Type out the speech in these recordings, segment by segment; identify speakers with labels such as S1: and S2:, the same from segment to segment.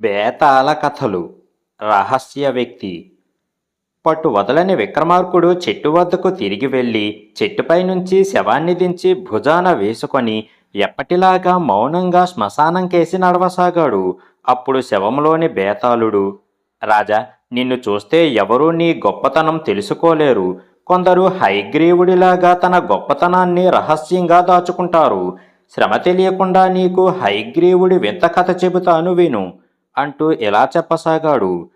S1: బేతాళ కథలు. రహస్య వ్యక్తి. పట్టు వదలని విక్రమార్కుడు చెట్టు వద్దకు తిరిగి వెళ్ళి చెట్టుపై నుంచి శవాన్ని దించి భుజాన వేసుకొని ఎప్పటిలాగా మౌనంగా శ్మశానం కేసి నడవసాగాడు. అప్పుడు శవంలోని బేతాళుడు రాజా నిన్ను చూస్తే ఎవరూ నీ గొప్పతనం తెలుసుకోలేరు. కొందరు హైగ్రీవుడిలాగా తన గొప్పతనాన్ని రహస్యంగా దాచుకుంటారు. శ్రమ తెలియకుండా నీకు హైగ్రీవుడి వింత కథ చెబుతాను విను. అంటూ ఇలా చెప్పసాగాడు.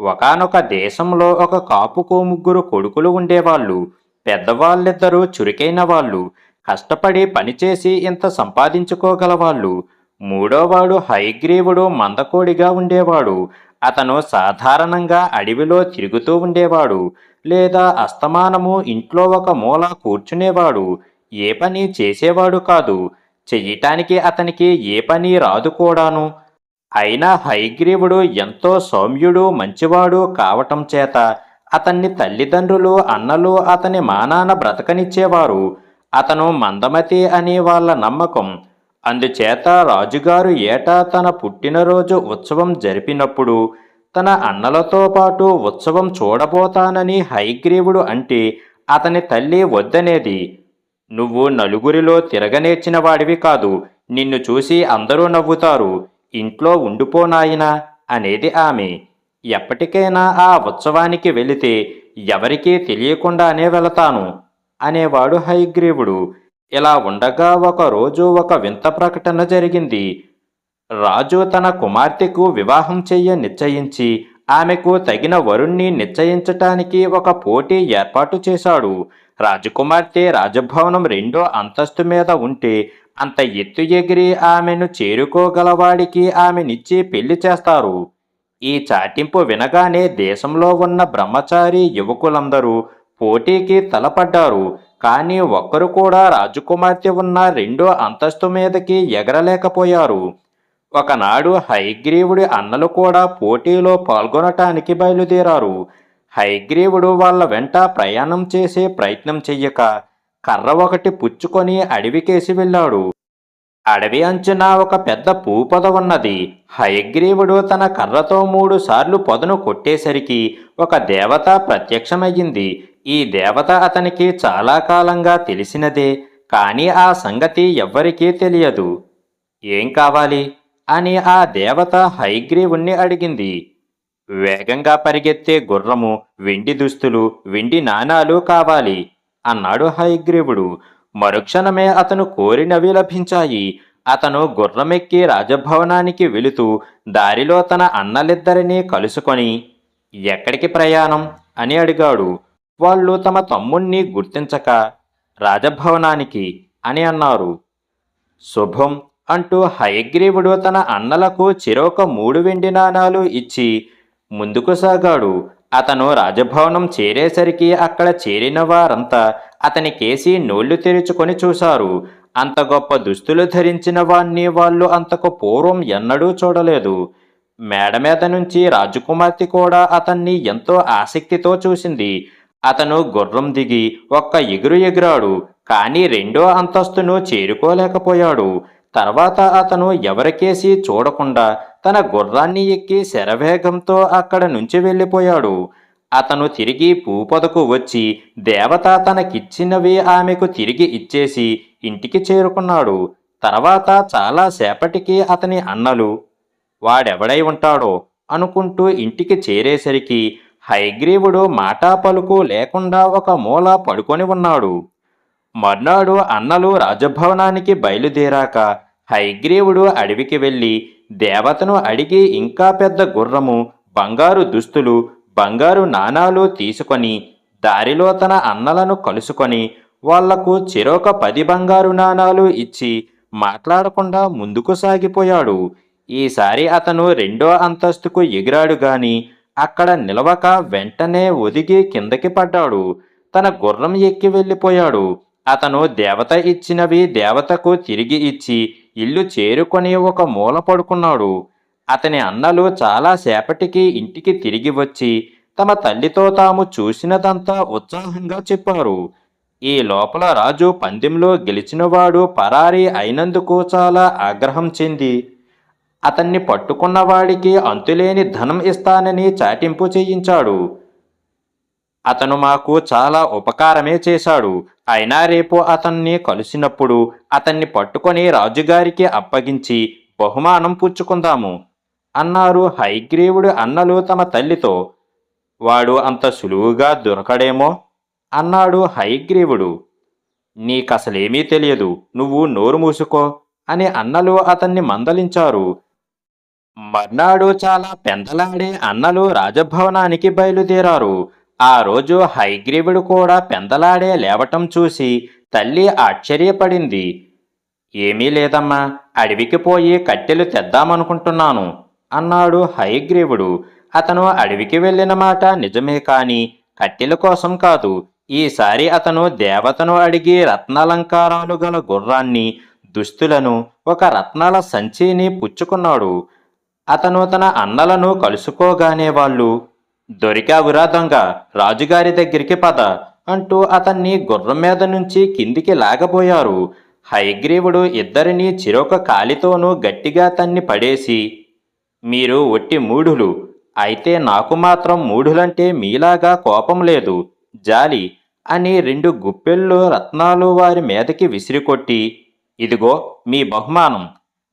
S1: ఒకానొక దేశంలో ఒక కాపుకో ముగ్గురు కొడుకులు ఉండేవాళ్ళు. పెద్దవాళ్ళిద్దరూ చురుకైన వాళ్ళు. కష్టపడి పనిచేసి ఇంత సంపాదించుకోగలవాళ్ళు. మూడోవాడు హైగ్రీవుడు మందకోడిగా ఉండేవాడు. అతను సాధారణంగా అడవిలో తిరుగుతూ ఉండేవాడు. లేదా అస్తమానము ఇంట్లో ఒక మూల కూర్చునేవాడు. ఏ పని చేసేవాడు కాదు. చెయ్యటానికి అతనికి ఏ పని రాదు కూడాను. అయినా హైగ్రీవుడు ఎంతో సౌమ్యుడు మంచివాడు కావటం చేత అతన్ని తల్లిదండ్రులు అన్నలు అతని మానాన బ్రతకనిచ్చేవారు. అతను మందమతి అనే వాళ్ళ నమ్మకం. అందుచేత రాజుగారు ఏటా తన పుట్టినరోజు ఉత్సవం జరిపినప్పుడు తన అన్నలతో పాటు ఉత్సవం చూడబోతానని హైగ్రీవుడు అంటే అతని తల్లి వద్దనేది. నువ్వు నలుగురిలో తిరగనేర్చిన వాడివి కాదు. నిన్ను చూసి అందరూ నవ్వుతారు. ఇంట్లో ఉండిపోనాయినా అనేది ఆమె. ఎప్పటికైనా ఆ ఉత్సవానికి వెళితే ఎవరికీ తెలియకుండానే వెళతాను అనేవాడు హైగ్రీవుడు. ఇలా ఉండగా ఒక రోజు ఒక వింత ప్రకటన జరిగింది. రాజు తన కుమార్తెకు వివాహం చెయ్య నిశ్చయించి ఆమెకు తగిన వరుణ్ణి నిశ్చయించటానికి ఒక పోటీ ఏర్పాటు చేశాడు. రాజకుమార్తె రాజభవనం రెండో అంతస్తు మీద ఉంటే అంత ఎత్తు ఎగిరి ఆమెను చేరుకోగలవాడికి ఆమెనిచ్చి పెళ్ళి చేస్తారు. ఈ చాటింపు వినగానే దేశంలో ఉన్న బ్రహ్మచారి యువకులందరూ పోటీకి తలపడ్డారు. కానీ ఒక్కరు కూడా రాజకుమార్తె ఉన్న రెండో అంతస్తు మీదకి ఎగరలేకపోయారు. ఒకనాడు హైగ్రీవుడి అన్నలు కూడా పోటీలో పాల్గొనటానికి బయలుదేరారు. హైగ్రీవుడు వాళ్ళ వెంట ప్రయాణం చేసే ప్రయత్నం చెయ్యక కర్ర ఒకటి పుచ్చుకొని అడవికేసి వెళ్ళాడు. అడవి అంచున ఒక పెద్ద పూపొద ఉన్నది. హయగ్రీవుడు తన కర్రతో మూడు సార్లు పొదను కొట్టేసరికి ఒక దేవత ప్రత్యక్షమయ్యింది. ఈ దేవత అతనికి చాలా కాలంగా తెలిసినదే కానీ ఆ సంగతి ఎవ్వరికీ తెలియదు. ఏం కావాలి? అని ఆ దేవత హైగ్రీవుణ్ణి అడిగింది. వేగంగా పరిగెత్తే గుర్రము వెండి దుస్తులు వెండి నాణాలు కావాలి. అన్నాడు హయగ్రీవుడు మరుక్షణమే అతను కోరినవి లభించాయి. అతను గుర్రమెక్కి రాజభవనానికి వెళుతూ దారిలో తన అన్నలిద్దరినీ కలుసుకొని ఎక్కడికి ప్రయాణం? అని అడిగాడు. వాళ్ళు తమ తమ్ముణ్ణి గుర్తించక రాజభవనానికి అని అన్నారు. శుభం అంటూ హయగ్రీవుడు తన అన్నలకు చిరొక మూడు వెండి నాణాలు ఇచ్చి ముందుకు సాగాడు. అతను రాజభవనం చేరేసరికి అక్కడ చేరిన వారంతా అతని కేసి నోళ్ళు తెరుచుకొని చూశారు. అంత గొప్ప దుస్తులు ధరించిన వాణ్ణి వాళ్ళు అంతకు పూర్వం ఎన్నడూ చూడలేదు. మేడ మీద నుంచి రాజకుమార్తె కూడా అతన్ని ఎంతో ఆసక్తితో చూసింది. అతను గుర్రం దిగి ఒక్క ఎగురు ఎగిరాడు కానీ రెండో అంతస్తును చేరుకోలేకపోయాడు. తర్వాత అతను ఎవరికేసి చూడకుండా తన గుర్రాన్ని ఎక్కి శరవేగంతో అక్కడ నుంచి వెళ్ళిపోయాడు. అతను తిరిగి పూపదకు వచ్చి దేవత తనకిచ్చినవి ఆమెకు తిరిగి ఇచ్చేసి ఇంటికి చేరుకున్నాడు. తర్వాత చాలా సేపటికి అతని అన్నలు వాడెవడై ఉంటాడో అనుకుంటూ ఇంటికి చేరేసరికి హైగ్రీవుడు మాటా పలుకు లేకుండా ఒక మూల పడుకొని ఉన్నాడు. మర్నాడు అన్నలు రాజభవనానికి బయలుదేరాక హైగ్రీవుడు అడవికి వెళ్ళి దేవతను అడిగి ఇంకా పెద్ద గుర్రము బంగారు దుస్తులు బంగారు నాణాలు తీసుకొని దారిలో తన అన్నలను కలుసుకొని వాళ్ళకు చెరొక పది బంగారు నాణాలు ఇచ్చి మాట్లాడకుండా ముందుకు సాగిపోయాడు. ఈసారి అతను రెండో అంతస్తుకు ఎగిరాడు గాని అక్కడ నిలవక వెంటనే ఒదిగి కిందకి పడ్డాడు. తన గుర్రం ఎక్కి వెళ్ళిపోయాడు. అతను దేవత ఇచ్చినవి దేవతకు తిరిగి ఇచ్చి ఇల్లు చేరుకొని ఒక మూల పడుకున్నాడు. అతని అన్నలు చాలా సేపటికి ఇంటికి తిరిగి వచ్చి తమ తల్లితో తాము చూసినదంతా ఉత్సాహంగా చెప్పారు. ఈ లోపల రాజు పందెంలో గెలిచినవాడు పరారి అయినందుకు చాలా ఆగ్రహం చెంది. అతన్ని పట్టుకున్నవాడికి అంతులేని ధనం ఇస్తానని చాటింపు చేయించాడు. అతను మాకు చాలా ఉపకారమే చేశాడు. అయినా రేపు అతన్ని కలిసినప్పుడు అతన్ని పట్టుకొని రాజుగారికి అప్పగించి బహుమానం పుచ్చుకుందాము అన్నారు హైగ్రీవుడు అన్నలు తమ తల్లితో. వాడు అంత సులువుగా దొరకడేమో? అన్నాడు హైగ్రీవుడు. నీకసలేమీ తెలియదు నువ్వు నోరు మూసుకో అని అన్నలు అతన్ని మందలించారు. మర్నాడు చాలా పెందలాడే అన్నలు రాజభవనానికి బయలుదేరారు. ఆ రోజు హైగ్రీవుడు కూడా పెందలాడే లేవటం చూసి తల్లి ఆశ్చర్యపడింది. ఏమీ లేదమ్మా అడవికి పోయి కట్టెలు తెద్దామనుకుంటున్నాను అన్నాడు హైగ్రీవుడు. అతను అడవికి వెళ్ళిన మాట నిజమే కాని కట్టెల కోసం కాదు ఈసారి అతను దేవతను అడిగి రత్నాలంకారాలు గల గుర్రాన్ని దుస్తులను ఒక రత్నాల సంచిని పుచ్చుకున్నాడు. అతను తన అన్నలను కలుసుకోగానే వాళ్ళు దొరికావురా దొంగ రాజుగారి దగ్గరికి పద అంటూ అతన్ని గుర్రం మీద నుంచి కిందికి లాగబోయారు. హైగ్రీవుడు ఇద్దరిని చిరొక కాలితోనూ గట్టిగా తన్ని పడేసి మీరు ఒట్టి మూఢులు అయితే నాకు మాత్రం మూఢులంటే మీలాగా కోపం లేదు జాలి అని రెండు గుప్పెళ్ళు రత్నాలు వారి మీదకి విసిరికొట్టి ఇదిగో మీ బహుమానం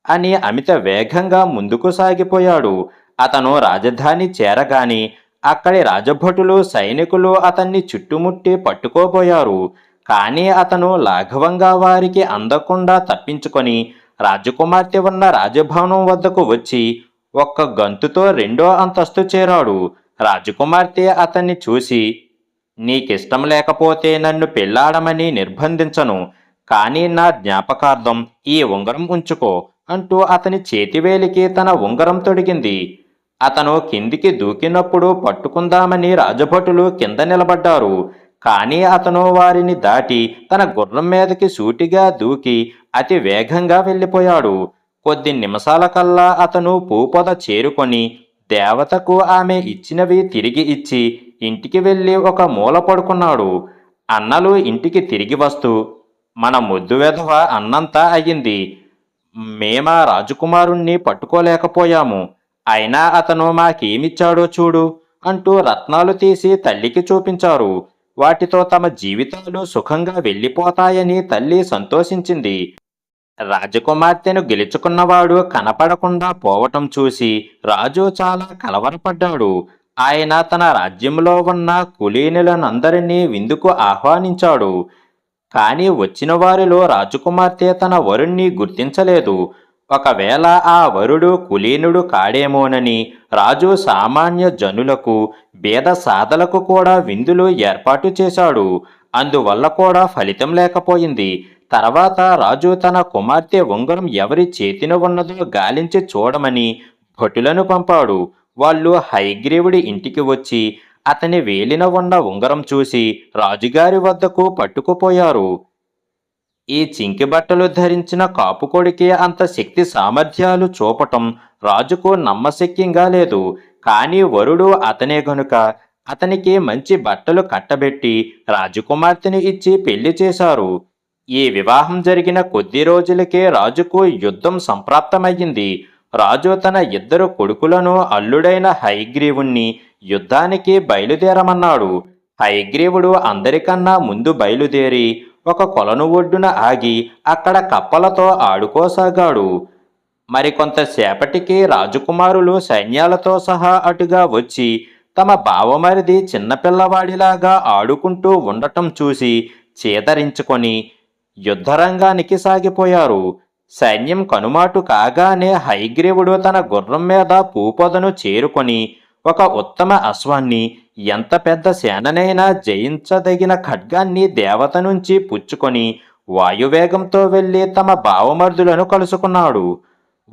S1: అని అమిత వేగంగా ముందుకు సాగిపోయాడు. అతను రాజధాని చేరగాని అక్కడి రాజభటులు సైనికులు అతన్ని చుట్టుముట్టి పట్టుకోబోయారు. కానీ అతను లాఘవంగా వారికి అందకుండా తప్పించుకొని రాజకుమార్తె ఉన్న రాజభవనం వద్దకు వచ్చి ఒక్క గంతుతో రెండో అంతస్తు చేరాడు. రాజకుమార్తె అతన్ని చూసి నీకిష్టం లేకపోతే నన్ను పెళ్ళాడమని నిర్బంధించను. కానీ నా జ్ఞాపకార్థం ఈ ఉంగరం ఉంచుకో అంటూ అతని చేతివేలికి తన ఉంగరం తొడిగింది. అతను కిందికి దూకినప్పుడు పట్టుకుందామని రాజభటులు కింద నిలబడ్డారు. కానీ అతను వారిని దాటి తన గుర్రం మీదకి సూటిగా దూకి అతి వేగంగా వెళ్ళిపోయాడు. కొద్ది నిమిషాల కల్లా అతను పూపొద చేరుకొని దేవతకు ఆమె ఇచ్చినవి తిరిగి ఇచ్చి ఇంటికి వెళ్ళి ఒక మూల పడుకున్నాడు. అన్నలు ఇంటికి తిరిగి వస్తూ మన ముద్దు వెధవ అన్నంతా అయ్యింది. మేమా రాజకుమారుణ్ణి పట్టుకోలేకపోయాము. అయినా అతను మాకేమిచ్చాడో చూడు అంటూ రత్నాలు తీసి తల్లికి చూపించారు. వాటితో తమ జీవితాలు సుఖంగా వెళ్ళిపోతాయని తల్లి సంతోషించింది. రాజకుమార్తెను గెలుచుకున్నవాడు కనపడకుండా పోవటం చూసి రాజు చాలా కలవరపడ్డాడు. ఆయన తన రాజ్యంలో ఉన్న కులీనులనందరినీ విందుకు ఆహ్వానించాడు. కానీ వచ్చిన వారిలో రాజకుమార్తె తన వరుణ్ణి గుర్తించలేదు. ఒకవేళ ఆ వరుడు కులీనుడు కాడేమోనని రాజు సామాన్య జనులకు భేద సాధలకు కూడా విందులు ఏర్పాటు చేశాడు. అందువల్ల కూడా ఫలితం లేకపోయింది. తర్వాత రాజు తన కుమార్తె ఉంగరం ఎవరి చేతిన ఉన్నదో గాలించి చూడమని భటులను పంపాడు. వాళ్ళు హైగ్రీవుడి ఇంటికి వచ్చి అతని వేలిన ఉన్న ఉంగరం చూసి రాజుగారి వద్దకు పట్టుకుపోయారు. ఈ చింకి బట్టలు ధరించిన కాపుకొడికి అంత శక్తి సామర్థ్యాలు చూపటం రాజుకు నమ్మశక్యంగా లేదు. కానీ వరుడు అతనే గనుక అతనికి మంచి బట్టలు కట్టబెట్టి రాజకుమార్తెను ఇచ్చి పెళ్ళి చేశారు. ఈ వివాహం జరిగిన కొద్ది రోజులకే రాజుకు యుద్ధం సంప్రాప్తమయ్యింది. రాజు తన ఇద్దరు కొడుకులను అల్లుడైన హైగ్రీవుణ్ణి యుద్ధానికి బయలుదేరమన్నాడు. హైగ్రీవుడు అందరికన్నా ముందు బయలుదేరి ఒక కొలను ఒడ్డున ఆగి అక్కడ కప్పలతో ఆడుకోసాగాడు. మరికొంతసేపటికి రాజకుమారులు సైన్యాలతో సహా అటుగా వచ్చి తమ బావమరిది చిన్నపిల్లవాడిలాగా ఆడుకుంటూ ఉండటం చూసి చేదరించుకొని యుద్ధరంగానికి సాగిపోయారు. సైన్యం కనుమాటు కాగానే హైగ్రీవుడు తన గుర్రం మీద పూపొదను చేరుకొని ఒక ఉత్తమ అశ్వాన్ని ఎంత పెద్ద సేననైనా జయించదగిన ఖడ్గాన్ని దేవత నుంచి పుచ్చుకొని వాయువేగంతో వెళ్ళి తమ భావమర్దులను కలుసుకున్నాడు.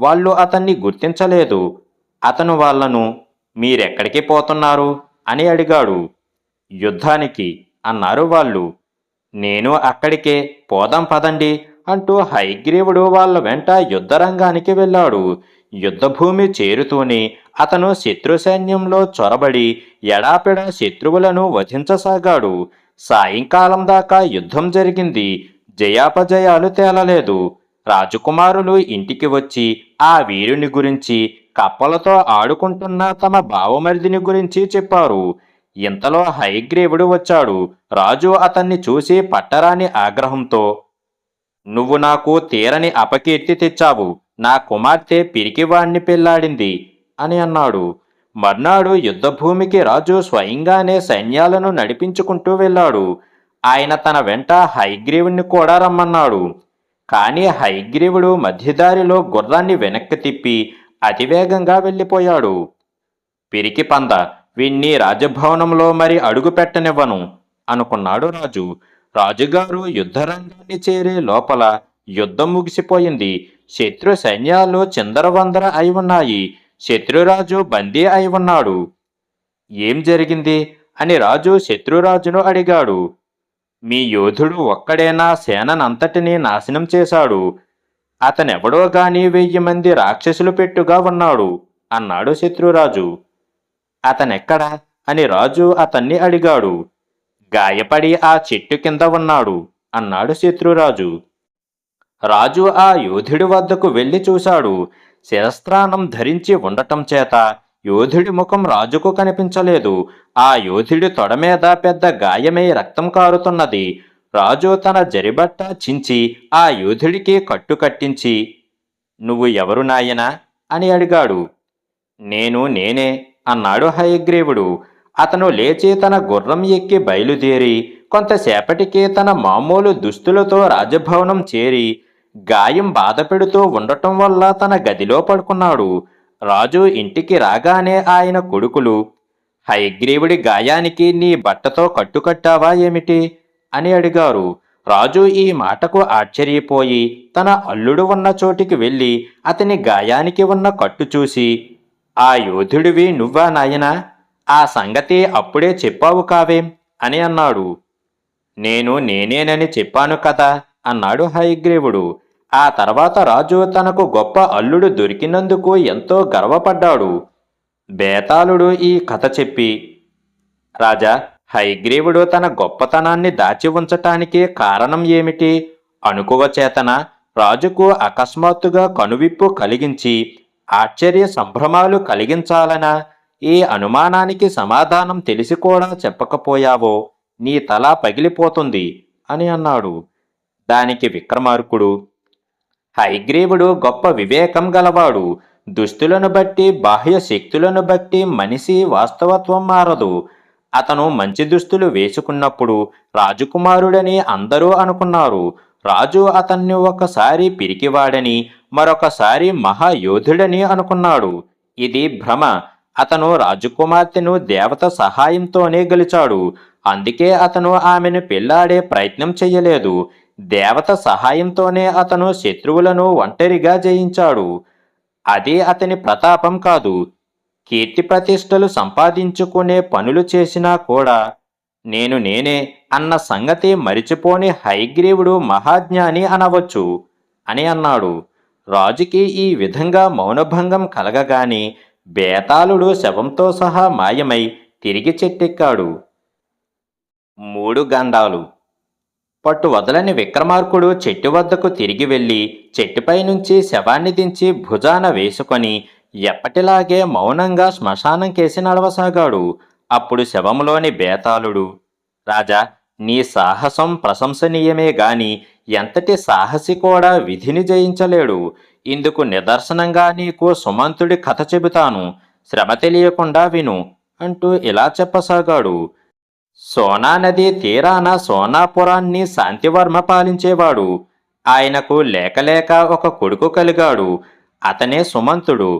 S1: వాళ్ళు అతన్ని గుర్తించలేదు. అతను వాళ్ళను మీరెక్కడికి పోతున్నారు? అని అడిగాడు. యుద్ధానికి అన్నారు వాళ్ళు. నేను అక్కడికే పోదాం పదండి అంటూ హైగ్రీవుడు వాళ్ళ వెంట యుద్ధరంగానికి వెళ్ళాడు. యుద్ధభూమి చేరుతూనే అతను శత్రు సైన్యంలో చొరబడి ఎడాపెడా శత్రువులను వధించసాగాడు. సాయంకాలం దాకా యుద్ధం జరిగింది. జయాపజయాలు తేలలేదు. రాజకుమారులు ఇంటికి వచ్చి ఆ వీరుని గురించి కప్పలతో ఆడుకుంటున్న తమ బావమరిదిని గురించి చెప్పారు. ఇంతలో హయగ్రీవుడు వచ్చాడు. రాజు అతన్ని చూసి పట్టరాని ఆగ్రహంతో నువ్వు నాకు తీరని అపకీర్తి తెచ్చావు. నా కుమార్తె పిరికివాణ్ణి పెళ్ళాడింది అని అన్నాడు. మర్నాడు యుద్ధభూమికి రాజు స్వయంగానే సైన్యాలను నడిపించుకుంటూ వెళ్ళాడు. ఆయన తన వెంట హైగ్రీవుణ్ణి కూడా రమ్మన్నాడు. కానీ హైగ్రీవుడు మధ్యదారిలో గుర్రాన్ని వెనక్కి తిప్పి అతివేగంగా వెళ్ళిపోయాడు. పిరికి పంద వీణ్ణి రాజభవనంలో మరి అడుగు పెట్టనివ్వను అనుకున్నాడు రాజు. రాజుగారు యుద్ధరంగాన్ని చేరే లోపల యుద్ధం ముగిసిపోయింది. శత్రు సైన్యాలు చిందరవందర అయి ఉన్నాయి. శత్రురాజు బందీ అయి ఉన్నాడు. ఏం జరిగింది? అని రాజు శత్రురాజును అడిగాడు. మీ యోధుడు ఒక్కడేనా సేననంతటినీ నాశనం చేశాడు. అతనెవడో గాని వెయ్యి మంది రాక్షసులు పెట్టుగా ఉన్నాడు అన్నాడు శత్రురాజు. అతనెక్కడా? అని రాజు అతన్ని అడిగాడు. గాయపడి ఆ చెట్టు కింద ఉన్నాడు అన్నాడు శత్రురాజు. రాజు ఆ యోధుడి వద్దకు వెళ్ళి చూశాడు. శిరస్త్రాణం ధరించి ఉండటం చేత యోధుడి ముఖం రాజుకు కనిపించలేదు. ఆ యోధుడి తొడ మీద పెద్ద గాయమై రక్తం కారుతున్నది. రాజు తన జరిబట్ట చించి ఆ యోధుడికి కట్టు కట్టించి నువ్వు ఎవరు నాయనా? అని అడిగాడు. నేను నేనే అన్నాడు హయగ్రీవుడు. అతను లేచి తన గుర్రం ఎక్కి బయలుదేరి కొంతసేపటికి తన మామూలు దుస్తులతో రాజభవనం చేరి గాయం బాధ పెడుతూ ఉండటం వల్ల తన గదిలో పడుకున్నాడు. రాజు ఇంటికి రాగానే ఆయన కొడుకులు హయగ్రీవుడి గాయానికి నీ బట్టతో కట్టుకట్టావా ఏమిటి? అని అడిగారు. రాజు ఈ మాటకు ఆశ్చర్యపోయి తన అల్లుడు ఉన్న చోటికి వెళ్ళి అతని గాయానికి ఉన్న కట్టు చూసి ఆ యోధుడివి నువ్వా నాయనా? ఆ సంగతి అప్పుడే చెప్పావు కావేం అని అన్నాడు. నేను నేనేనని చెప్పాను కదా అన్నాడు హయగ్రీవుడు. ఆ తర్వాత రాజు తనకు గొప్ప అల్లుడు దొరికినందుకు ఎంతో గర్వపడ్డాడు. బేతాళుడు ఈ కథ చెప్పి రాజా హైగ్రీవుడు తన గొప్పతనాన్ని దాచి ఉంచటానికి కారణం ఏమిటి? అనుకువ చేతన రాజుకు అకస్మాత్తుగా కనువిప్పు కలిగించి ఆశ్చర్య సంభ్రమాలు కలిగించాలనా? ఈ అనుమానానికి సమాధానం తెలిసి కూడా చెప్పకపోయావో నీ తల పగిలిపోతుంది అని అన్నాడు. దానికి విక్రమార్కుడు. హైగ్రీవుడు గొప్ప వివేకం గలవాడు. దుస్తులను బట్టి బాహ్య శక్తులను బట్టి మనిషి వాస్తవత్వం మారదు. అతను మంచి దుస్తులు వేసుకున్నప్పుడు రాజకుమారుడని అందరూ అనుకున్నారు. రాజు అతన్ని ఒకసారి పిరికివాడని మరొకసారి మహాయోధుడని అనుకున్నాడు. ఇది భ్రమ. అతను రాజకుమార్తెను దేవత సహాయంతోనే గెలిచాడు. అందుకే అతను ఆమెను పెళ్ళాడే ప్రయత్నం చెయ్యలేదు దేవత సహాయంతోనే అతను శత్రువులను ఒంటరిగా జయించాడు. అది అతని ప్రతాపం కాదు. కీర్తి ప్రతిష్టలు సంపాదించుకునే పనులు చేసినా కూడా నేను నేనే అన్న సంగతి మరిచిపోని హైగ్రీవుడు మహాజ్ఞాని అనవచ్చు అని అన్నాడు. రాజుకి ఈ విధంగా మౌనభంగం కలగగానే బేతాళుడు శవంతో సహా మాయమై తిరిగి చెట్టెక్కాడు. మూడు గండాలు పట్టు వదలని విక్రమార్కుడు చెట్టు వద్దకు తిరిగి వెళ్ళి చెట్టుపై నుంచి శవాన్ని దించి భుజాన వేసుకొని ఎప్పటిలాగే మౌనంగా శ్మశానం కేసి నడవసాగాడు. అప్పుడు శవంలోని బేతాళుడు రాజా నీ సాహసం ప్రశంసనీయమే గాని ఎంతటి సాహసి కూడా విధిని జయించలేడు. ఇందుకు నిదర్శనంగా నీకు సుమంతుడి కథ చెబుతాను. శ్రమ తెలియకుండా విను అంటూ ఇలా చెప్పసాగాడు. సోనా నది తీరాన సోనాపురాన్ని శాంతివర్మ పాలించేవాడు. ఆయనకు లేకలేక ఒక కొడుకు కలిగాడు. అతనే సుమంతుడు.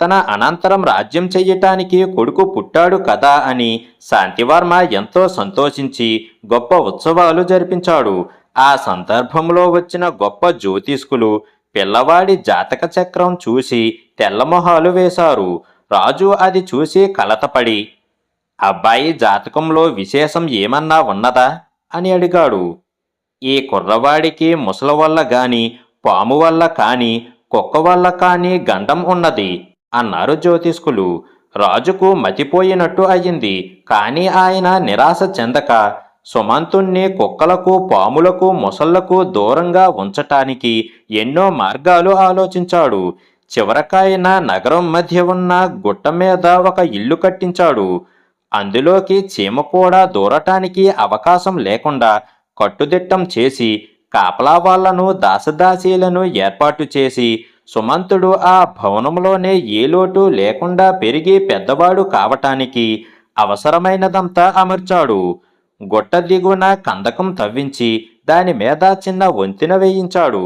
S1: తన అనంతరం రాజ్యం చెయ్యటానికి కొడుకు పుట్టాడు కదా అని శాంతివర్మ ఎంతో సంతోషించి గొప్ప ఉత్సవాలు జరిపించాడు. ఆ సందర్భంలో వచ్చిన గొప్ప జ్యోతిష్కులు పిల్లవాడి జాతక చక్రం చూసి తెల్లమొహాలు వేశారు. రాజు అది చూసి కలతపడి అబ్బాయి జాతకంలో విశేషం ఏమన్నా ఉన్నదా? అని అడిగాడు. ఈ కుర్రవాడికి ముసల వల్ల గాని పాము వల్ల కాని కుక్క వల్ల కాని గండం ఉన్నది అన్నారు జ్యోతిష్కులు. రాజుకు మతిపోయినట్టు అయ్యింది కాని ఆయన నిరాశ చెందక సుమంతుణ్ణి కుక్కలకు పాములకు ముసళ్ళకు దూరంగా ఉంచటానికి ఎన్నో మార్గాలు ఆలోచించాడు. చివరకాయన నగరం మధ్య ఉన్న గుట్ట మీద ఒక ఇల్లు కట్టించాడు. అందులోకి చీమ కూడా దూరటానికి అవకాశం లేకుండా కట్టుదిట్టం చేసి కాపలా వాళ్ళను దాసదాసీలను ఏర్పాటు చేసి సుమంతుడు ఆ భవనంలోనే ఏ లోటు లేకుండా పెరిగి పెద్దవాడు కావటానికి అవసరమైనదంతా అమర్చాడు. గుట్ట దిగువన కందకం తవ్వించి దాని మీద చిన్న వంతెన వేయించాడు.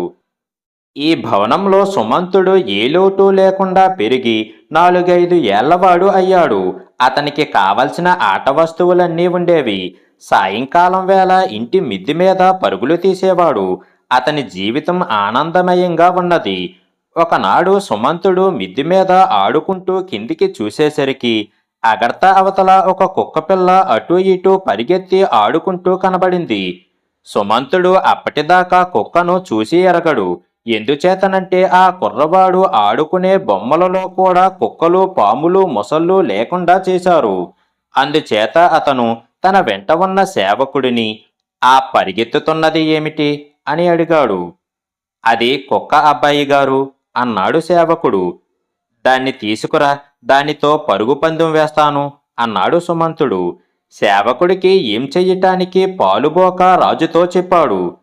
S1: ఈ భవనంలో సుమంతుడు ఏ లోటు లేకుండా పెరిగి నాలుగైదు ఏళ్ళవాడు అయ్యాడు. అతనికి కావలసిన ఆట వస్తువులన్నీ ఉండేవి. సాయంకాలం వేళ ఇంటి మిద్ది మీద పరుగులు తీసేవాడు. అతని జీవితం ఆనందమయంగా ఉన్నది. ఒకనాడు సుమంతుడు మిద్ది మీద ఆడుకుంటూ కిందికి చూసేసరికి అగర్త అవతల ఒక కుక్కపిల్ల అటూ ఇటూ పరిగెత్తి ఆడుకుంటూ కనబడింది. సుమంతుడు అప్పటిదాకా కుక్కను చూసి ఎరగడు. ఎందుచేతనంటే ఆ కుర్రవాడు ఆడుకునే బొమ్మలలో కూడా కుక్కలు పాములు మొసళ్ళు లేకుండా చేశారు. అందుచేత అతను తన వెంట ఉన్న సేవకుడిని ఆ పరిగెత్తుతున్నది ఏమిటి? అని అడిగాడు. అది కుక్క అబ్బాయి గారు అన్నాడు సేవకుడు. దాన్ని తీసుకురా దానితో పరుగు పందెం వేస్తాను అన్నాడు సుమంతుడు. సేవకుడికి ఏం చెయ్యటానికి పాలుబోక రాజుతో చెప్పాడు.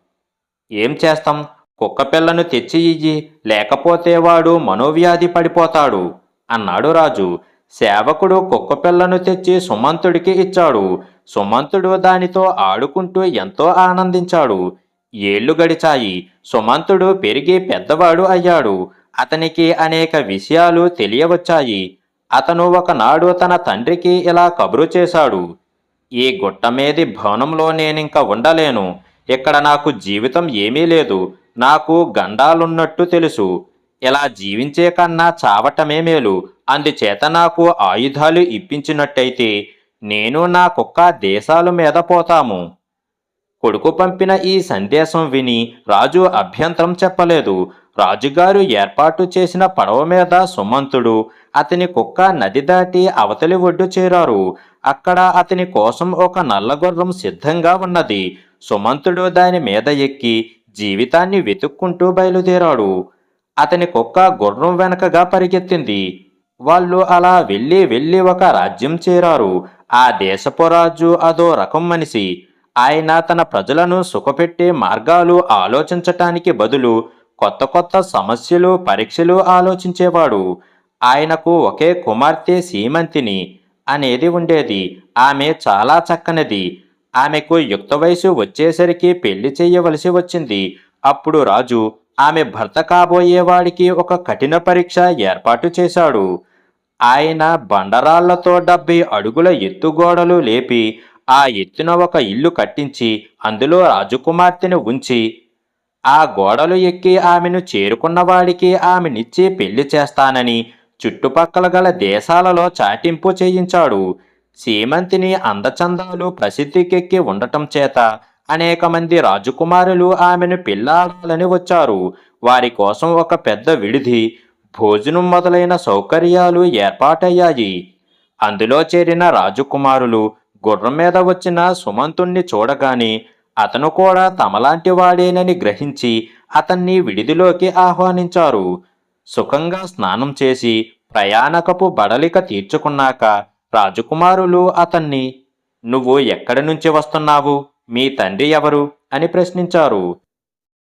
S1: ఏం చేస్తాం? కుక్కపిల్లను తెచ్చి ఇయ్యి లేకపోతే వాడు మనోవ్యాధి పడిపోతాడు అన్నాడు రాజు. సేవకుడు కుక్కపిల్లను తెచ్చి సుమంతుడికి ఇచ్చాడు. సుమంతుడు దానితో ఆడుకుంటూ ఎంతో ఆనందించాడు. ఏళ్ళు గడిచాయి. సుమంతుడు పెరిగి పెద్దవాడు అయ్యాడు. అతనికి అనేక విషయాలు తెలియవచ్చాయి. అతను ఒకనాడు తన తండ్రికి ఇలా కబురు చేశాడు. ఈ గుట్ట మీది భవనంలో నేనింక ఉండలేను. ఇక్కడ నాకు జీవితం ఏమీ లేదు. నాకు గండాలున్నట్టు తెలుసు. ఇలా జీవించే కన్నా చావటమే మేలు. అందుచేత నాకు ఆయుధాలు ఇప్పించినట్టయితే నేను నా కుక్క దేశాల మీద పోతాము. కొడుకు పంపిన ఈ సందేశం విని రాజు అభ్యంతరం చెప్పలేదు. రాజుగారు ఏర్పాటు చేసిన పడవ మీద సుమంతుడు అతని కుక్క నది దాటి అవతలి ఒడ్డు చేరారు. అక్కడ అతని కోసం ఒక నల్లగుర్రం సిద్ధంగా ఉన్నది. సుమంతుడు దాని మీద ఎక్కి జీవితాన్ని వెతుక్కుంటూ బయలుదేరాడు. అతని కుక్క గుర్రం వెనకగా పరిగెత్తింది. వాళ్ళు అలా వెళ్ళి వెళ్ళి ఒక రాజ్యం చేరారు. ఆ దేశపు రాజు అదో రకం మనిషి. ఆయన తన ప్రజలను సుఖపెట్టే మార్గాలు ఆలోచించటానికి బదులు కొత్త కొత్త సమస్యలు పరీక్షలు ఆలోచించేవాడు. ఆయనకు ఒకే కుమార్తె సీమంతిని అనేది ఉండేది. ఆమె చాలా చక్కనిది. ఆమెకు యుక్త వయసు వచ్చేసరికి పెళ్ళి చేయవలసి వచ్చింది. అప్పుడు రాజు ఆమె భర్త కాబోయేవాడికి ఒక కఠిన పరీక్ష ఏర్పాటు చేశాడు. ఆయన బండరాళ్ళతో డెబ్బై అడుగుల ఎత్తుగోడలు లేపి ఆ ఎత్తున ఒక ఇల్లు కట్టించి అందులో రాజకుమార్తెను ఉంచి ఆ గోడలు ఎక్కి ఆమెను చేరుకున్నవాడికి ఆమెనిచ్చి పెళ్ళి చేస్తానని చుట్టుపక్కల గల దేశాలలో చాటింపు చేయించాడు. సీమంతిని అందచందాలు ప్రసిద్ధికెక్కి ఉండటం చేత అనేక మంది రాజకుమారులు ఆమెను పిల్లాడాలని వచ్చారు. వారి కోసం ఒక పెద్ద విడిది భోజనం మొదలైన సౌకర్యాలు ఏర్పాటయ్యాయి. అందులో చేరిన రాజకుమారులు గుర్రం మీద వచ్చిన సుమంతుణ్ణి చూడగానే అతను కూడా తమలాంటి వాడేనని గ్రహించి అతన్ని విడిదిలోకి ఆహ్వానించారు. సుఖంగా స్నానం చేసి ప్రయాణకపు బడలిక తీర్చుకున్నాక రాజకుమారులు అతన్ని నువ్వు ఎక్కడి నుంచి వస్తున్నావు? మీ తండ్రి ఎవరు? అని ప్రశ్నించారు.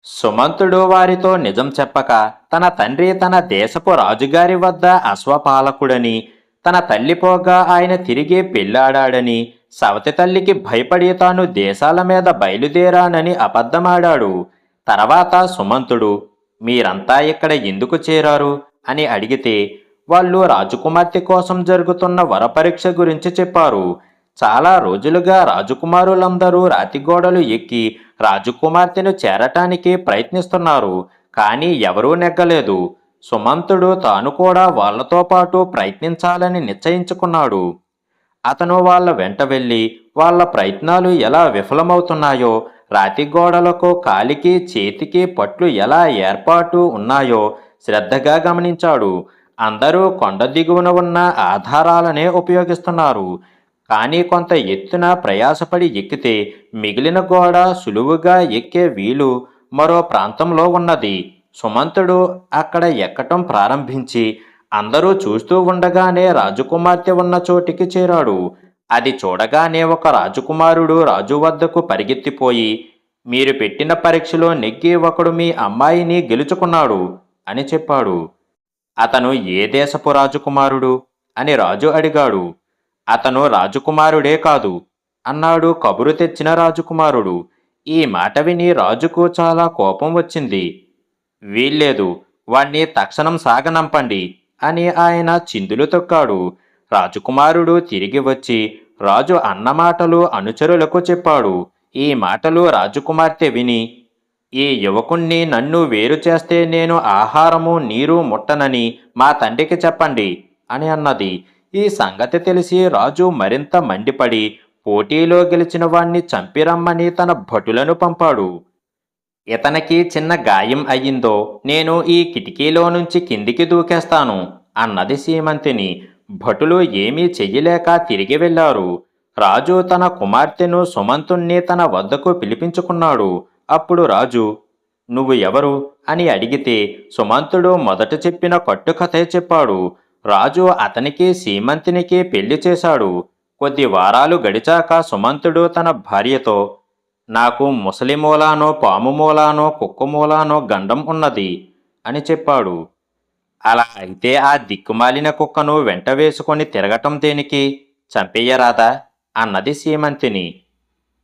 S1: సుమంతుడు వారితో నిజం చెప్పక తన తండ్రి తన దేశపు రాజుగారి వద్ద అశ్వపాలకుడని తన తల్లి పోగా ఆయన తిరిగి పెళ్ళాడాడని సవతి తల్లికి భయపడి తాను దేశాల మీద బయలుదేరానని అబద్ధమాడాడు. తర్వాత సుమంతుడు మీరంతా ఇక్కడ ఎందుకు చేరారు? అని అడిగితే వాళ్ళు రాజకుమార్తె కోసం జరుగుతున్న వరపరీక్ష గురించి చెప్పారు. చాలా రోజులుగా రాజకుమారులందరూ రాతిగోడలు ఎక్కి రాజకుమార్తెను చేరటానికి ప్రయత్నిస్తున్నారు కానీ ఎవరూ నెగ్గలేదు. సుమంతుడు తాను కూడా వాళ్ళతో పాటు ప్రయత్నించాలని నిశ్చయించుకున్నాడు. అతను వాళ్ళ వెంట వెళ్ళి వాళ్ళ ప్రయత్నాలు ఎలా విఫలమవుతున్నాయో రాతి గోడలకు కాలికి చేతికి పట్లు ఎలా ఏర్పాటు ఉన్నాయో శ్రద్ధగా గమనించాడు. అందరూ కొండ దిగువన ఉన్న ఆధారాలనే ఉపయోగిస్తున్నారు. కానీ కొంత ఎత్తున ప్రయాసపడి ఎక్కితే మిగిలిన గోడ సులువుగా ఎక్కే వీలు మరో ప్రాంతంలో ఉన్నది. సుమంతుడు అక్కడ ఎక్కటం ప్రారంభించి అందరూ చూస్తూ ఉండగానే రాజకుమార్తె ఉన్న చోటికి చేరాడు. అది చూడగానే ఒక రాజకుమారుడు రాజు వద్దకు పరిగెత్తిపోయి మీరు పెట్టిన పరీక్షలో నెగ్గి ఒకడు మీ అమ్మాయిని గెలుచుకున్నాడు అని చెప్పాడు. అతను ఏ దేశపు రాజకుమారుడు? అని రాజు అడిగాడు. అతను రాజకుమారుడే కాదు అన్నాడు కబురు తెచ్చిన రాజకుమారుడు. ఈ మాట విని రాజుకు చాలా కోపం వచ్చింది. వీల్లేదు వాణ్ణి తక్షణం సాగనంపండి అని ఆయన చిందులు తొక్కాడు. రాజకుమారుడు తిరిగి వచ్చి రాజు అన్నమాటలు అనుచరులకు చెప్పాడు. ఈ మాటలు రాజకుమార్తె విని ఈ యువకుణ్ణి నన్ను వేరు చేస్తే నేను ఆహారము నీరు ముట్టనని మా తండ్రికి చెప్పండి అని అన్నది. ఈ సంగతి తెలిసి రాజు మరింత మండిపడి పోటీలో గెలిచిన వాణ్ణి చంపిరమ్మని తన భటులను పంపాడు. ఇతనికి చిన్న గాయం అయ్యిందో నేను ఈ కిటికీలో నుంచి కిందికి దూకేస్తాను అన్నది సీమంతిని. భటులు ఏమీ చెయ్యలేక తిరిగి వెళ్ళారు. రాజు తన కుమార్తెను సుమంతుణ్ణి తన వద్దకు పిలిపించుకున్నాడు. అప్పుడు రాజు నువ్వు ఎవరు? అని అడిగితే సుమంతుడు మొదట చెప్పిన కట్టుకథే చెప్పాడు. రాజు అతనికి సీమంతినికి పెళ్ళి చేశాడు. కొద్ది వారాలు గడిచాక సుమంతుడు తన భార్యతో నాకు ముసలి మూలానో పాము మూలానో కుక్క మూలానో గండం ఉన్నది అని చెప్పాడు. అలా అయితే ఆ దిక్కుమాలిన కుక్కను వెంట వేసుకొని తిరగటం దేనికి? చంపేయరాదా అన్నది సీమంతిని.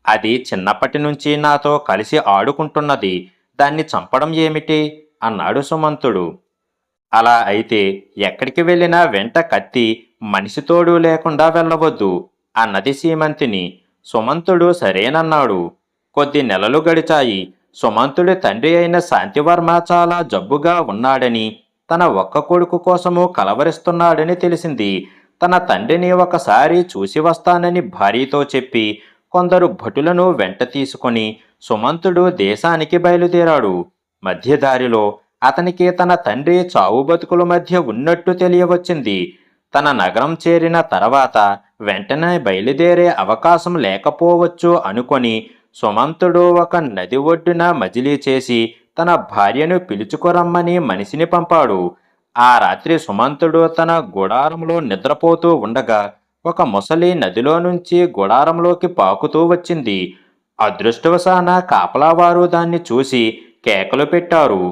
S1: అది చిన్నప్పటి నుంచి నాతో కలిసి ఆడుకుంటున్నది. దాన్ని చంపడం ఏమిటి? అన్నాడు సుమంతుడు. అలా అయితే ఎక్కడికి వెళ్ళినా వెంట కత్తి మనిషి తోడు లేకుండా వెళ్ళవద్దు అన్నది సీమంతిని. సుమంతుడు సరేనన్నాడు. కొద్ది నెలలు గడిచాయి. సుమంతుడి తండ్రి అయిన శాంతివర్మ చాలా జబ్బుగా ఉన్నాడని తన ఒక్క కొడుకు కోసము కలవరిస్తున్నాడని తెలిసింది. తన తండ్రిని ఒకసారి చూసి వస్తానని భార్యతో చెప్పి కొందరు భటులను వెంట తీసుకొని సుమంతుడు దేశానికి బయలుదేరాడు. మధ్యదారిలో అతనికి తన తండ్రి చావు బతుకుల మధ్య ఉన్నట్టు తెలియవచ్చింది. తన నగరం చేరిన తర్వాత వెంటనే బయలుదేరే అవకాశం లేకపోవచ్చు అనుకొని సుమంతుడు ఒక నది ఒడ్డున మజిలీ చేసి తన భార్యను పిలుచుకురమ్మని మనిషిని పంపాడు. ఆ రాత్రి సుమంతుడు తన గుడారంలో నిద్రపోతూ ఉండగా ఒక ముసలి నదిలో నుంచి గుడారంలోకి పాకుతూ వచ్చింది. అదృష్టవశాన కాపలావారు దాన్ని చూసి కేకలు పెట్టారు.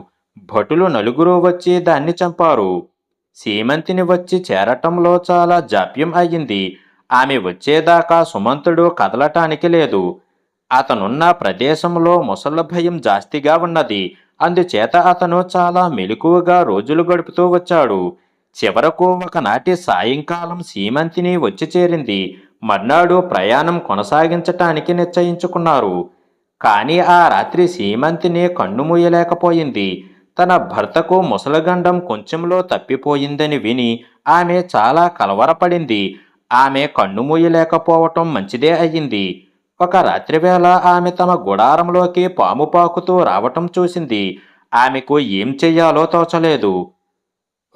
S1: భటులు నలుగురు వచ్చి దాన్ని చంపారు. సీమంతిని వచ్చి చేరటంలో చాలా జాప్యం అయ్యింది. ఆమె వచ్చేదాకా సుమంతుడు కదలటానికి లేదు. అతనున్న ప్రదేశంలో ముసళ్ళ భయం జాస్తిగా ఉన్నది. అందుచేత అతను చాలా మెలకువగా రోజులు గడుపుతూ వచ్చాడు. చివరకు ఒకనాటి సాయంకాలం సీమంతిని వచ్చి చేరింది. మర్నాడు ప్రయాణం కొనసాగించటానికి నిశ్చయించుకున్నారు. కానీ ఆ రాత్రి సీమంతిని కన్నుమూయలేకపోయింది. తన భర్తకు ముసలగండం కొంచెంలో తప్పిపోయిందని విని ఆమె చాలా కలవరపడింది. ఆమె కన్నుమూయలేకపోవటం మంచిదే అయ్యింది ఒక రాత్రివేళ ఆమె తమ గుడారంలోకి పాము పాకుతూ రావటం చూసింది. ఆమెకు ఏం చెయ్యాలో తోచలేదు.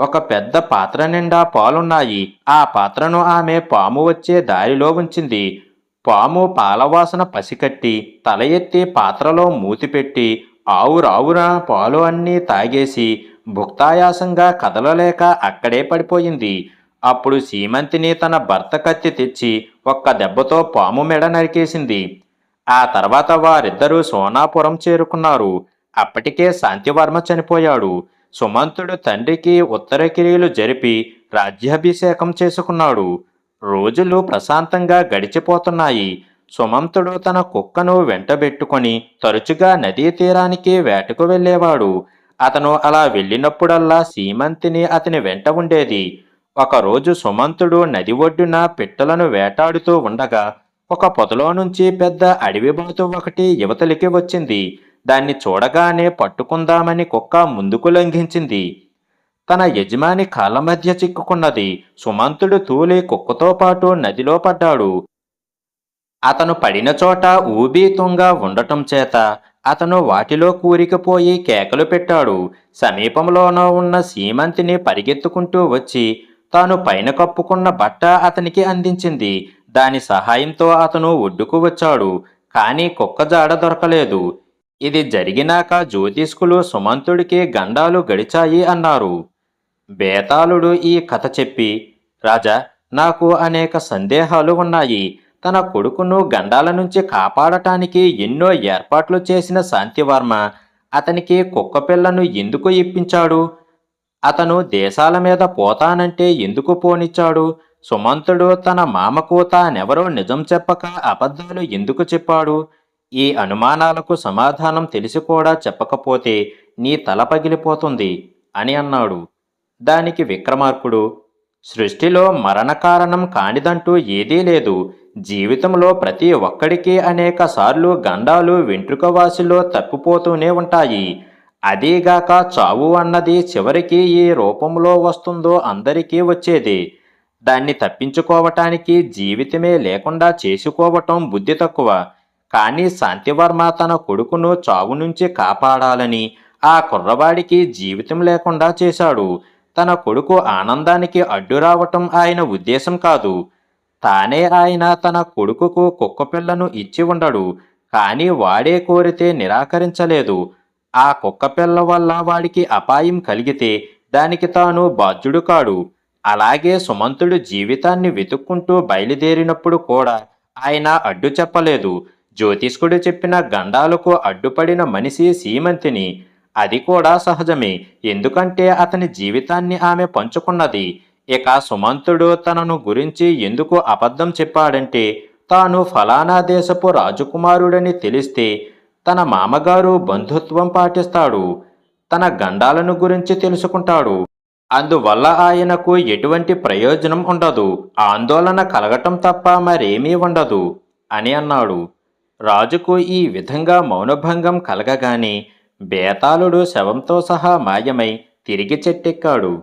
S1: ఒక పెద్ద పాత్ర నిండా పాలున్నాయి. ఆ పాత్రను ఆమె పాము వచ్చే దారిలో ఉంచింది. పాము పాలవాసన పసికట్టి తల ఎత్తి పాత్రలో మూతిపెట్టి ఆవు పాలు అన్నీ తాగేసి భుక్తాయాసంగా కదలలేక అక్కడే పడిపోయింది. అప్పుడు సీమంతిని తన భర్త కత్తి తెచ్చి ఒక్క దెబ్బతో పాము మెడ నరికేసింది. ఆ తర్వాత వారిద్దరూ సోనాపురం చేరుకున్నారు. అప్పటికే శాంతివర్మ చనిపోయాడు. సుమంతుడు తండ్రికి ఉత్తరకిరీలు జరిపి రాజ్యాభిషేకం చేసుకున్నాడు. రోజులు ప్రశాంతంగా గడిచిపోతున్నాయి. సుమంతుడు తన కుక్కను వెంటబెట్టుకొని తరచుగా నదీ తీరానికి వేటకు వెళ్ళేవాడు. అతను అలా వెళ్ళినప్పుడల్లా సీమంతిని అతని వెంట ఉండేది. ఒకరోజు సుమంతుడు నది ఒడ్డున పిట్టలను వేటాడుతూ ఉండగా ఒక పొదలో నుంచి పెద్ద అడవి బాతు ఒకటి యువతలికి వచ్చింది. దాన్ని చూడగానే పట్టుకుందామని కుక్క ముందుకు లంఘించింది తన యజమాని కాళ్ళ మధ్య చిక్కుకున్నది. సుమంతుడు తూలి కుక్కతో పాటు నదిలో పడ్డాడు. అతను పడిన చోట ఊబీ తుంగ ఉండటం చేత అతను వాటిలో కూరికిపోయి కేకలు పెట్టాడు. సమీపంలోనో ఉన్న సీమంతిని పరిగెత్తుకుంటూ వచ్చి తాను పైన కప్పుకున్న బట్ట అతనికి అందించింది. దాని సహాయంతో అతను ఒడ్డుకు వచ్చాడు. కానీ కుక్క జాడ దొరకలేదు. ఇది జరిగినాక జ్యోతిష్కులు సుమంతుడికి గండాలు గడిచాయి అన్నారు. బేతాళుడు ఈ కథ చెప్పి రాజా నాకు అనేక సందేహాలు ఉన్నాయి. తన కొడుకును గండాల నుంచి కాపాడటానికి ఎన్నో ఏర్పాట్లు చేసిన శాంతివర్మ అతనికి కుక్కపిల్లను ఎందుకు ఇప్పించాడు? అతను దేశాల మీద పోతానంటే ఎందుకు పోనిచ్చాడు? సుమంతుడు తన మామకు తానెవరో నిజం చెప్పక అబద్ధాలు ఎందుకు చెప్పాడు? ఈ అనుమానాలకు సమాధానం తెలిసి కూడా చెప్పకపోతే నీ తల పగిలిపోతుంది అని అన్నాడు. దానికి విక్రమార్కుడు సృష్టిలో మరణ కారణం కానిదంటూ ఏదీ లేదు. జీవితంలో ప్రతి ఒక్కడికి అనేక సార్లు గండాలు వెంట్రుకవాసిలో తప్పిపోతూనే ఉంటాయి. అదీగాక చావు అన్నది చివరికి ఏ రూపంలో వస్తుందో అందరికీ వచ్చేది. దాన్ని తప్పించుకోవటానికి జీవితమే లేకుండా చేసుకోవటం బుద్ధి తక్కువ. కానీ శాంతివర్మ తన కొడుకును చావు నుంచి కాపాడాలని ఆ కుర్రవాడికి జీవితం లేకుండా చేశాడు. తన కొడుకు ఆనందానికి అడ్డు రావటం ఆయన ఉద్దేశం కాదు. తానే ఆయన తన కొడుకుకు కుక్కపిల్లను ఇచ్చి ఉండడు కానీ వాడే కోరితే నిరాకరించలేదు. ఆ కుక్కపిల్ల వల్ల వాడికి అపాయం కలిగితే దానికి తాను బాధ్యుడు కాడు. అలాగే సుమంతుడు జీవితాన్ని వెతుక్కుంటూ బయలుదేరినప్పుడు కూడా ఆయన అడ్డు చెప్పలేదు. జ్యోతిష్కుడు చెప్పిన గండాలకు అడ్డుపడిన మనిషి సీమంతిని అది కూడా సహజమే. ఎందుకంటే అతని జీవితాన్ని ఆమె పంచుకున్నది. ఇక సుమంతుడు తనను గురించి ఎందుకు అబద్ధం చెప్పాడంటే తాను ఫలానా దేశపు రాజకుమారుడని తెలిస్తే తన మామగారు బంధుత్వం పాటిస్తాడు తన గండాలను గురించి తెలుసుకుంటాడు. అందువల్ల ఆయనకు ఎటువంటి ప్రయోజనం ఉండదు ఆందోళన కలగటం తప్ప మరేమీ ఉండదు అని అన్నాడు. రాజుకు ఈ విధంగా మౌనభంగం కలగగానే బేతాళుడు శవంతో సహా మాయమై తిరిగి చెట్టెక్కాడు.